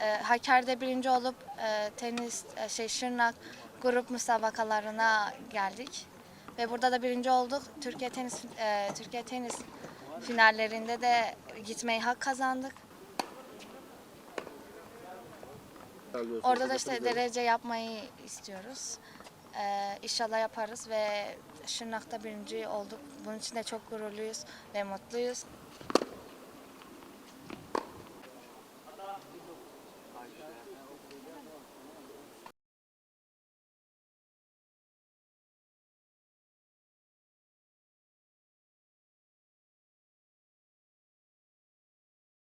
Ee, e, Hakkari'de birinci olup e, tenis e, şey Şırnak grup müsabakalarına geldik. Ve burada da birinci olduk. Türkiye tenis e, Türkiye tenis finallerinde de gitmeyi hak kazandık. Orada da işte derece yapmayı istiyoruz. Ee, inşallah yaparız ve Şırnak'ta birinci olduk. Bunun için de çok gururluyuz ve mutluyuz.